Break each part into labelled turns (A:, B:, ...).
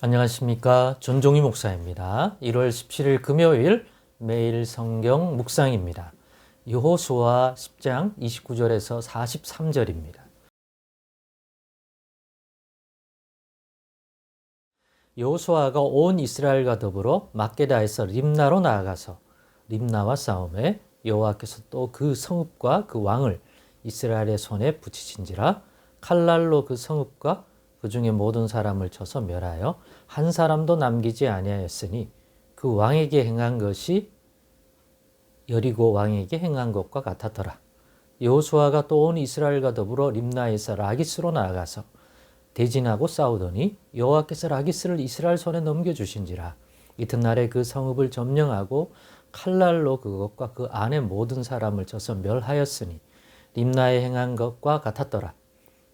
A: 안녕하십니까. 전종희 목사입니다. 1월 17일 금요일 매일 성경 묵상입니다. 여호수아 10장 29절에서 43절입니다. 여호수아가 온 이스라엘과 더불어 막게다에서 림나로 나아가서 림나와 싸움에 여호와께서 또 그 성읍과 그 왕을 이스라엘의 손에 붙이신지라 칼날로 그 성읍과 그 중에 모든 사람을 쳐서 멸하여 한 사람도 남기지 아니하였으니 그 왕에게 행한 것이 여리고 왕에게 행한 것과 같았더라. 여호수아가 또 온 이스라엘과 더불어 림나에서 라기스로 나아가서 대진하고 싸우더니 여호와께서 라기스를 이스라엘 손에 넘겨주신지라 이튿날에 그 성읍을 점령하고 칼날로 그것과 그 안에 모든 사람을 쳐서 멸하였으니 림나에 행한 것과 같았더라.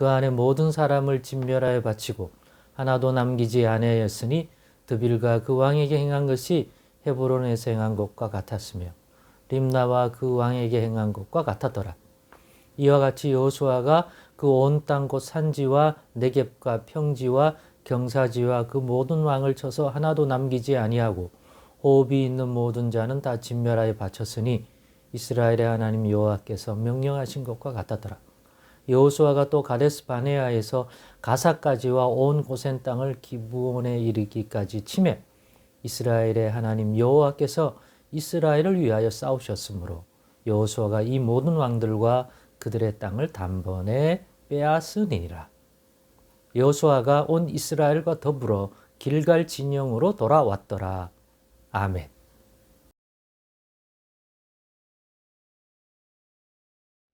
A: 그 안에 모든 사람을 진멸하여 바치고 하나도 남기지 아니하였으니 드빌과 그 왕에게 행한 것이 헤브론에서 행한 것과 같았으며 림나와 그 왕에게 행한 것과 같았더라. 이와 같이 여호수아가 그 온 땅 곧 산지와 내겝과 평지와 경사지와 그 모든 왕을 쳐서 하나도 남기지 아니하고 호흡이 있는 모든 자는 다 진멸하여 바쳤으니 이스라엘의 하나님 여호와께서 명령하신 것과 같았더라. 여호수아가 또 가데스 바네아에서 가사까지와 온 고센 땅을 기브온에 이르기까지 치매 이스라엘의 하나님 여호와께서 이스라엘을 위하여 싸우셨으므로 여호수아가 이 모든 왕들과 그들의 땅을 단번에 빼앗으니라. 여호수아가 온 이스라엘과 더불어 길갈 진영으로 돌아왔더라. 아멘.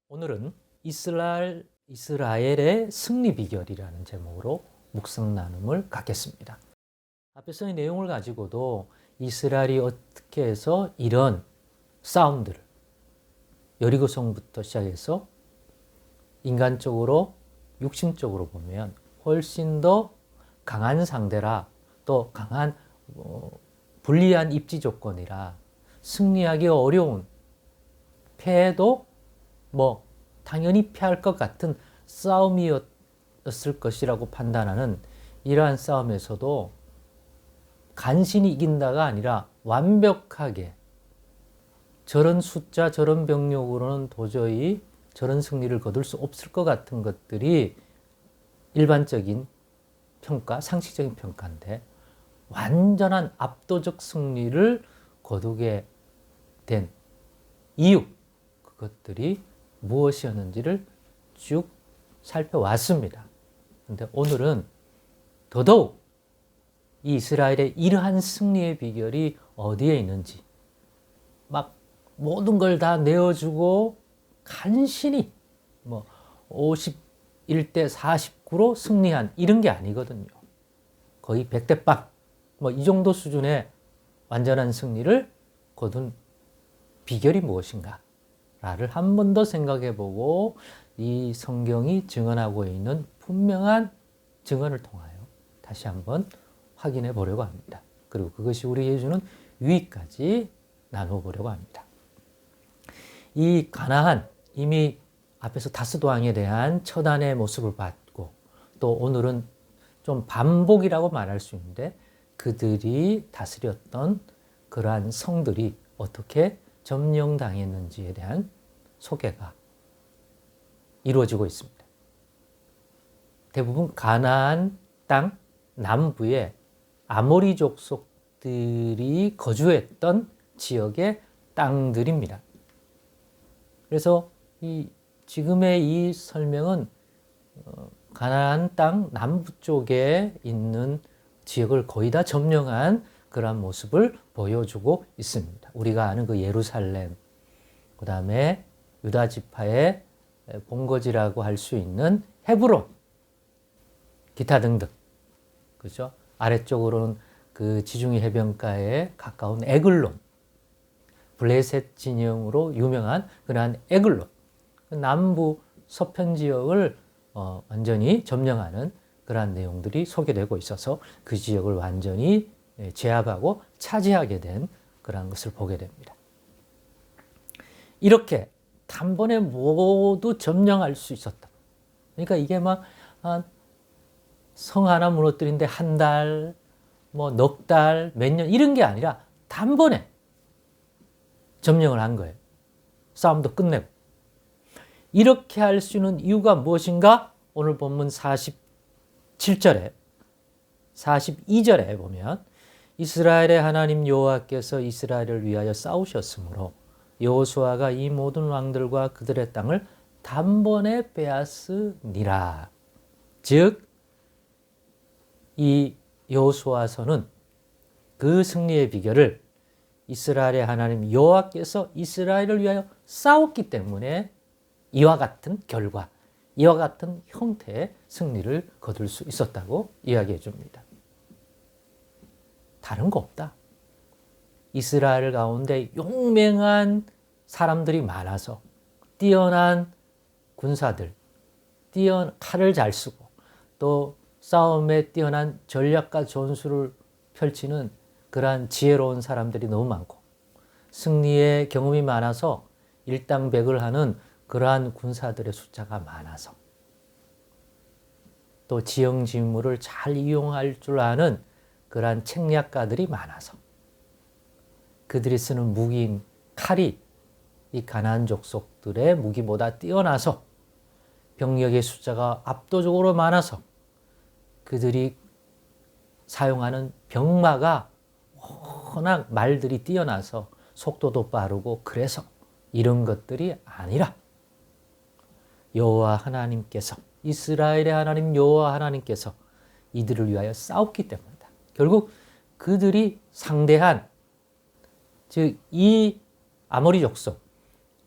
A: 오늘은 이스라엘 이스라엘의 승리 비결이라는 제목으로 묵상 나눔을 갖겠습니다. 앞에서의 내용을 가지고도 이스라엘이 어떻게 해서 이런 싸움들을 여리고성부터 시작해서 인간적으로 육신적으로 보면 훨씬 더 강한 상대라 또 강한 어, 불리한 입지 조건이라 승리하기 어려운 패도 뭐 당연히 패할 것 같은 싸움이었을 것이라고 판단하는 이러한 싸움에서도 간신히 이긴다가 아니라 완벽하게 저런 숫자, 저런 병력으로는 도저히 저런 승리를 거둘 수 없을 것 같은 것들이 일반적인 평가, 상식적인 평가인데 완전한 압도적 승리를 거두게 된 이유, 그것들이 무엇이었는지를 쭉 살펴왔습니다. 근데 오늘은 더더욱 이 이스라엘의 이러한 승리의 비결이 어디에 있는지 막 모든 걸 다 내어주고 간신히 뭐 51대 49로 승리한 이런 게 아니거든요. 거의 100대 빵. 뭐 이 정도 수준의 완전한 승리를 거둔 비결이 무엇인가? 라를 한 번 더 생각해 보고 이 성경이 증언하고 있는 분명한 증언을 통하여 다시 한번 확인해 보려고 합니다. 그리고 그것이 우리에게 주는 유익까지 나눠 보려고 합니다. 이 가나안 이미 앞에서 다스 도 왕에 대한 처단의 모습을 봤고 또 오늘은 좀 반복이라고 말할 수 있는데 그들이 다스렸던 그러한 성들이 어떻게 점령당했는지에 대한 소개가 이루어지고 있습니다. 대부분 가나안 땅 남부에 아모리족 이스라엘인들이 거주했던 지역의 땅들입니다. 그래서 이 지금의 이 설명은 어, 가나안 땅 남부 쪽에 있는 지역을 거의 다 점령한 그러한 모습을 보여주고 있습니다. 우리가 아는 그 예루살렘, 그 다음에 유다 지파의 본거지라고 할 수 있는 헤브론, 기타 등등. 그죠? 아래쪽으로는 그 지중해 해변가에 가까운 에글론, 블레셋 진영으로 유명한 그러한 에글론, 그 남부 서편 지역을 어, 완전히 점령하는 그러한 내용들이 소개되고 있어서 그 지역을 완전히 예, 제압하고 차지하게 된 그러한 것을 보게 됩니다. 이렇게 단번에 모두 점령할 수 있었다. 그러니까 이게 막 성 하나 무너뜨린데 한 달, 뭐 넉 달, 몇 년 이런 게 아니라 단번에 점령을 한 거예요. 싸움도 끝내고. 이렇게 할 수 있는 이유가 무엇인가? 오늘 본문 47절에 42절에 보면 이스라엘의 하나님 여호와께서 이스라엘을 위하여 싸우셨으므로 여호수아가 이 모든 왕들과 그들의 땅을 단번에 빼앗으니라. 즉 이 여호수아서는 그 승리의 비결을 이스라엘의 하나님 여호와께서 이스라엘을 위하여 싸웠기 때문에 이와 같은 결과, 이와 같은 형태의 승리를 거둘 수 있었다고 이야기해 줍니다. 다른 거 없다. 이스라엘 가운데 용맹한 사람들이 많아서 뛰어난 군사들, 뛰어 칼을 잘 쓰고 또 싸움에 뛰어난 전략과 전술을 펼치는 그러한 지혜로운 사람들이 너무 많고 승리의 경험이 많아서 일당백을 하는 그러한 군사들의 숫자가 많아서 또 지형 지물을 잘 이용할 줄 아는 그러한 책략가들이 많아서 그들이 쓰는 무기인 칼이 이 가나안 족속들의 무기보다 뛰어나서 병력의 숫자가 압도적으로 많아서 그들이 사용하는 병마가 워낙 말들이 뛰어나서 속도도 빠르고 그래서 이런 것들이 아니라 여호와 하나님께서 이스라엘의 하나님 여호와 하나님께서 이들을 위하여 싸웠기 때문이다. 결국 그들이 상대한 즉 이 아모리 족속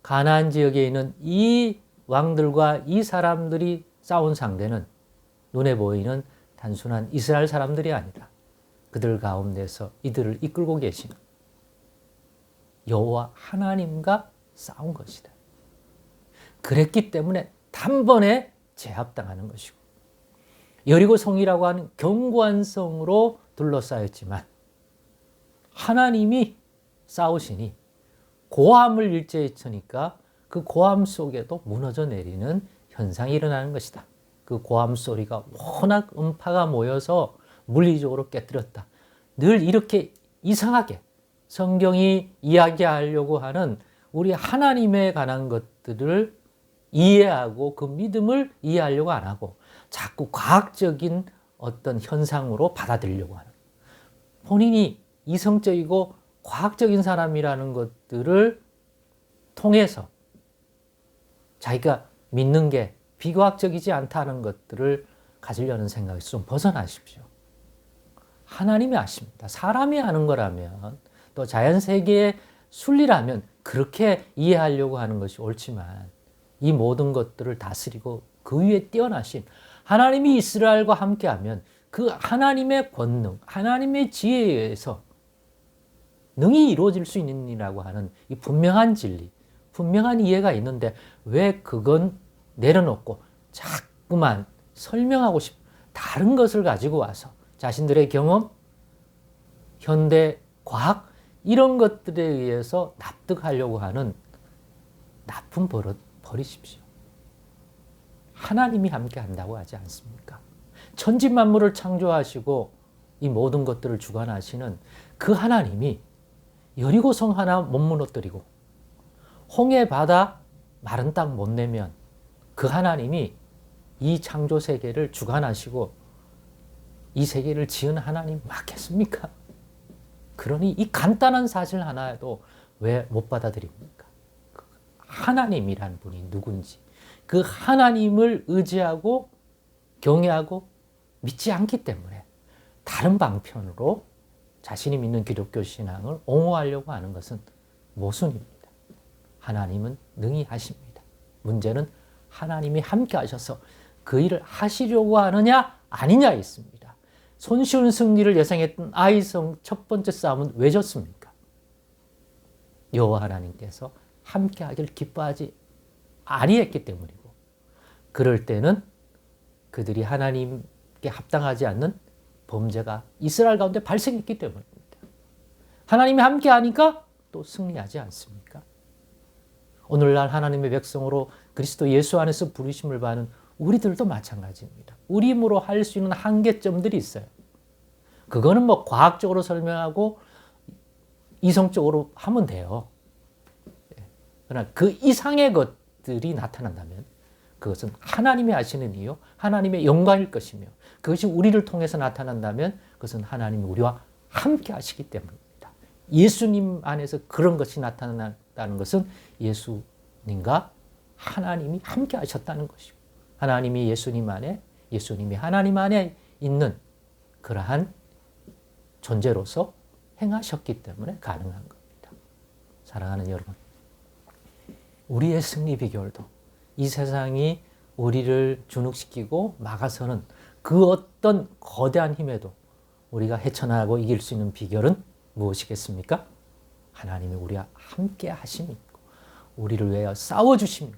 A: 가나안 지역에 있는 이 왕들과 이 사람들이 싸운 상대는 눈에 보이는 단순한 이스라엘 사람들이 아니라 그들 가운데서 이들을 이끌고 계시는 여호와 하나님과 싸운 것이다. 그랬기 때문에 단번에 제압당하는 것이고 여리고 성이라고 하는 견고한 성으로 둘러싸였지만 하나님이 싸우시니 고함을 일제히 치니까 그 고함 속에도 무너져 내리는 현상이 일어나는 것이다. 그 고함 소리가 워낙 음파가 모여서 물리적으로 깨뜨렸다. 늘 이렇게 이상하게 성경이 이야기하려고 하는 우리 하나님에 관한 것들을 이해하고 그 믿음을 이해하려고 안 하고 자꾸 과학적인 어떤 현상으로 받아들이려고 하는 본인이 이성적이고 과학적인 사람이라는 것들을 통해서 자기가 믿는 게 비과학적이지 않다는 것들을 가지려는 생각에서 좀 벗어나십시오. 하나님이 아십니다. 사람이 하는 거라면 또 자연 세계의 순리라면 그렇게 이해하려고 하는 것이 옳지만 이 모든 것들을 다스리고 그 위에 뛰어나신 하나님이 이스라엘과 함께하면 그 하나님의 권능, 하나님의 지혜에 의해서 능히 이루어질 수 있느니라고 하는 이 분명한 진리, 분명한 이해가 있는데 왜 그건 내려놓고 자꾸만 설명하고 싶, 다른 것을 가지고 와서 자신들의 경험, 현대 과학, 이런 것들에 의해서 납득하려고 하는 나쁜 버릇 버리십시오. 하나님이 함께 한다고 하지 않습니까? 천지 만물을 창조하시고 이 모든 것들을 주관하시는 그 하나님이 여리고 성 하나 못 무너뜨리고 홍해 바다 마른 땅 못 내면 그 하나님이 이 창조 세계를 주관하시고 이 세계를 지은 하나님 맞겠습니까? 그러니 이 간단한 사실 하나에도 왜 못 받아들입니까? 그 하나님이란 분이 누군지 그 하나님을 의지하고 경외하고 믿지 않기 때문에 다른 방편으로 자신이 믿는 기독교 신앙을 옹호하려고 하는 것은 모순입니다. 하나님은 능히 하십니다. 문제는 하나님이 함께 하셔서 그 일을 하시려고 하느냐 아니냐 있습니다. 손쉬운 승리를 예상했던 아이성 첫 번째 싸움은 왜 졌습니까? 여호와 하나님께서 함께 하길 기뻐하지 아니했기 때문이고 그럴 때는 그들이 하나님께 합당하지 않는 범죄가 이스라엘 가운데 발생했기 때문입니다. 하나님이 함께 하니까 또 승리하지 않습니까? 오늘날 하나님의 백성으로 그리스도 예수 안에서 부르심을 받는 우리들도 마찬가지입니다. 우리 힘으로 할 수 있는 한계점들이 있어요. 그거는 뭐 과학적으로 설명하고 이성적으로 하면 돼요. 예. 그러나 그 이상의 것들이 나타난다면 그것은 하나님이 하시는 이유, 하나님의 영광일 것이며 그것이 우리를 통해서 나타난다면 그것은 하나님이 우리와 함께 하시기 때문입니다. 예수님 안에서 그런 것이 나타난다는 것은 예수님과 하나님이 함께 하셨다는 것이고 하나님이 예수님 안에 예수님이 하나님 안에 있는 그러한 존재로서 행하셨기 때문에 가능한 겁니다. 사랑하는 여러분, 우리의 승리 비결도 이 세상이 우리를 주눅시키고 막아서는 그 어떤 거대한 힘에도 우리가 헤쳐나가고 이길 수 있는 비결은 무엇이겠습니까? 하나님이 우리와 함께 하심이고 우리를 위하여 싸워 주십니다.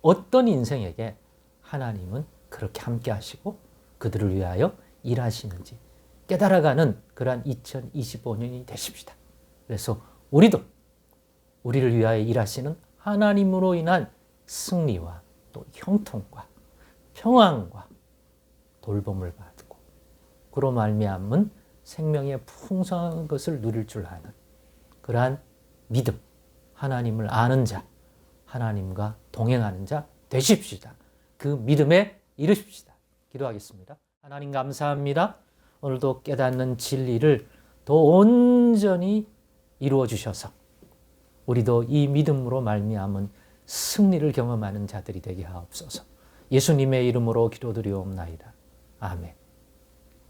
A: 어떤 인생에게 하나님은 그렇게 함께 하시고 그들을 위하여 일하시는지 깨달아가는 그러한 2025년이 되십시다. 그래서 우리도 우리를 위하여 일하시는 하나님으로 인한 승리와 또 형통과 평안과 돌봄을 받고 그로 말미암은 생명의 풍성한 것을 누릴 줄 아는 그러한 믿음, 하나님을 아는 자, 하나님과 동행하는 자 되십시다. 그 믿음에 이르십시다. 기도하겠습니다. 하나님 감사합니다. 오늘도 깨닫는 진리를 더 온전히 이루어 주셔서 우리도 이 믿음으로 말미암은 승리를 경험하는 자들이 되게 하옵소서. 예수님의 이름으로 기도드리옵나이다. 아멘.